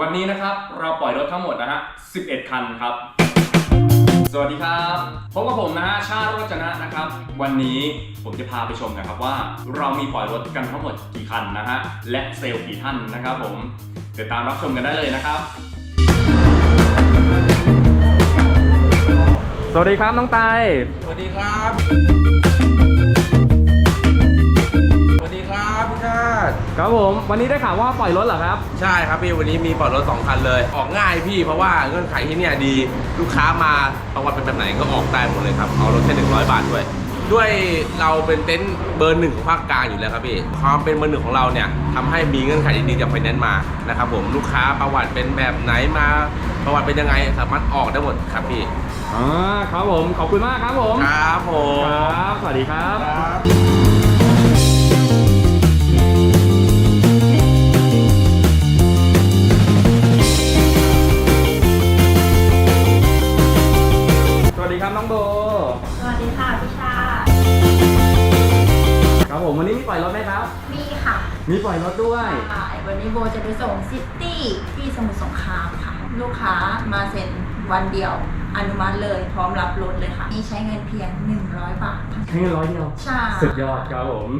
วันนี้นะครับเราปล่อยรถทั้งหมดนะฮะ 11 คันครับ สวัสดีครับพบกับผมนะฮะชาติรจนะนะครับ วันนี้ผมจะพาไปชมนะครับว่าเรามีปล่อยรถกันทั้งหมดกี่คันนะฮะ และเซลล์กี่ท่านนะครับผมเดี๋ยวตามรับชมกันได้เลยนะครับ สวัสดีครับน้องไต สวัสดีครับ ครับผม วันนี้ได้ข่าวว่าปล่อยรถเหรอครับ ใช่ครับพี่วันนี้มีปล่อยรถสองคันเลย ออกง่ายพี่เพราะว่าเงื่อนไขที่เนี่ยดีลูกค้ามาประวัติเป็นแบบไหนก็ออกได้หมดเลยครับเอารถแค่หนึ่งร้อยบาทด้วย ด้วยเราเป็นเต็นท์เบอร์หนึ่งของภาคกลางอยู่แล้วครับพี่ความเป็นเบอร์หนึ่งของเราเนี่ยทำให้มีเงื่อนไขดีๆจากไฟแนนซ์มานะครับผมลูกค้าประวัติเป็นแบบไหนมา ประวัติเป็นยังไงสามารถออกได้หมดครับพี่อ่าครับผมขอบคุณมากครับผมครับผมครับสวัสดีครับ ปล่อยรถไหมครับ มีค่ะมีปล่อยรถด้วย อ่าวันนี้โบจะไปส่งซิตี้ที่สมุทรสงครามค่ะ ลูกค้ามาเซ็นวันเดียว อนุมัติเลย พร้อมรับรถเลยค่ะ นี่ใช้เงินเพียง 100 บาทใช้เงินร้อยเดียว ใช่ สุดยอดครับผม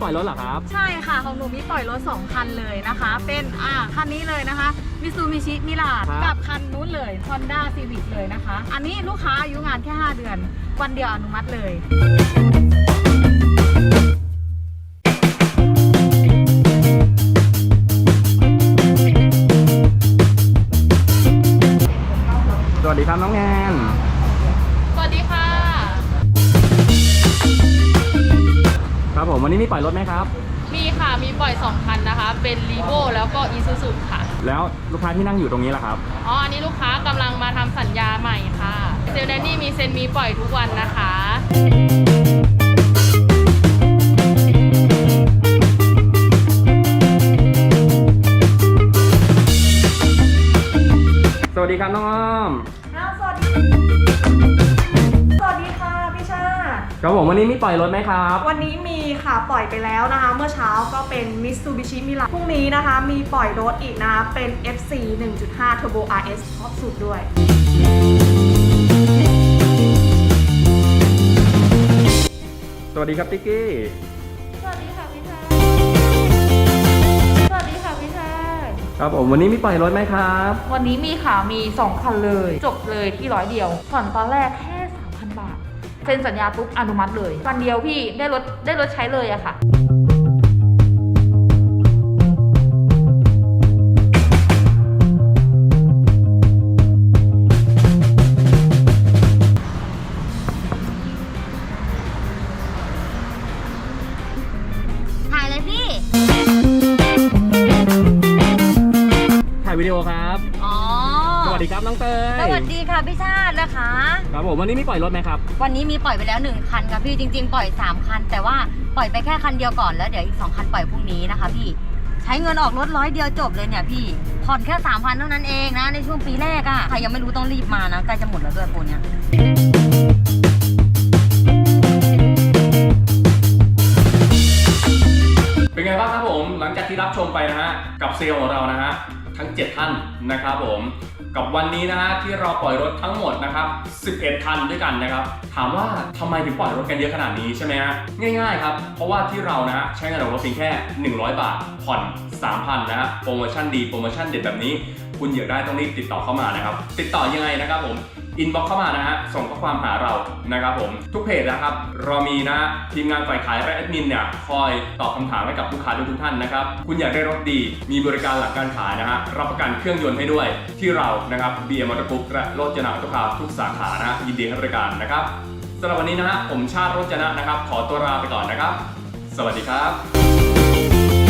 ปล่อยรถเหรอครับ ใช่ค่ะของหนูมีปล่อยรถ 2 คันเลยนะคะ เป็นอ่าคันนี้เลยนะคะมิซูมิชิมิลาครับ กับคันนู้นเลย Honda Civic เลยนะคะ อันนี้ลูกค้าอายุงานแค่ 5 เดือน วันเดียวอนุมัติเลย สวัสดีครับน้องแอน ครับผมวันนี้มีปล่อยรถไหมครับ มีค่ะมีปล่อย2คันนะคะ เป็น r ีโ o แล้วก็ i s u z u ค่ะ แล้วลูกค้าที่นั่งอยู่ตรงนี้ล่ะครับ อ๋อ อันนี้ลูกค้ากำลังมาทำสัญญาใหม่ค่ะ เซลแดนนี่มีเซ็นมีปล่อยทุกวันนะคะ สวัสดีครับน้องอ้อม ครับผมวันนี้มีปล่อยรถไหมครับ วันนี้มีค่ะปล่อยไปแล้วนะคะ เมื่อเช้าก็เป็น Mitsubishi m i r a พรุ่งนี้นะคะ มีปล่อยรถอีกนะคะเป็น FC 1.5 Turbo RS ท็อปสุดด้วยสวัสดีครับติ๊กกี้ สวัสดีค่ะพี่ชาติสวัสดีค่ะพี่ชาติครับผมวันนี้มีปล่อยรถไหมครับ วันนี้มีค่ะมี 2 คันเลย จบเลยที่ร้อยเดียวผ่อนตอนแรกแค่ 3,000 บาทเซ็นสัญญาปุ๊บอนุมัติเลย วันเดียวพี่ได้รถได้รถใช้เลยอะค่ะถ่ายเลยพี่ ถ่ายวิดีโอครับ อ๋อ สวัสดีครับน้องเตยสวัสดีค่ะพี่ชาตินะคะ ครับผมวันนี้มีปล่อยรถไหมครับ วันนี้มีปล่อยไปแล้วหนึ่งคันค่ะพี่จริง ๆ ปล่อย 3 คัน แต่ว่าปล่อยไปแค่คันเดียวก่อนแล้วเดี๋ยวอีก 2 คันปล่อยพรุ่งนี้นะคะพี่ใช้เงินออกรถร้อยเดียวจบเลยเนี่ยพี่ผ่อนแค่3 0 0 0เท่านั้นเองนะในช่วงปีแรกอะ่ะใครยังไม่รู้ต้องรีบมานะใกล้จะหมดแล้วด้วยโปรเนี้ยเป็นไงบ้างครับผมหลังจากที่รับชมไปนะฮะกับเซลล์ของเรานะฮะทั้ง 7 ท่านนะครับผม กับวันนี้นะฮะที่เราปล่อยรถทั้งหมดนะครับ 11คันด้วยกันนะครับ ถามว่าทำไมถึงปล่อยรถกันเยอะขนาดนี้ใช่ไหมฮะง่ายๆครับ เพราะว่าที่เรานะใช้เงินองเราเพียงแค่ 100 บาท ผ่อน 3,000นะฮะโปรโมชั่นดีโปรโมชั่นเด็ดแบบนี้ คุณอยากได้ต้องรีบติดต่อเข้ามานะครับ ติดต่อยังไงนะครับผม อินบ็อกเข้ามานะฮะ ส่งข้อความหาเรานะครับผม ทุกเพจนะครับ เรามีนะ ทีมงานฝ่ายขายและแอดมินเนี่ย คอยตอบคำถามให้กับลูกค้าทุกท่านนะครับ คุณอยากได้รถดี มีบริการหลังการขายนะฮะ รับประกันเครื่องยนต์ให้ด้วย ที่เรา นะครับ BM มอเตอร์บุ๊กและโรจนะอัตโตคาทุกสาขานะฮะยินดีให้บริการนะครับสำหรับวันนี้นะฮะ ผมชาติโรจนะนะครับ ขอตัวลาไปก่อนนะครับ สวัสดีครับ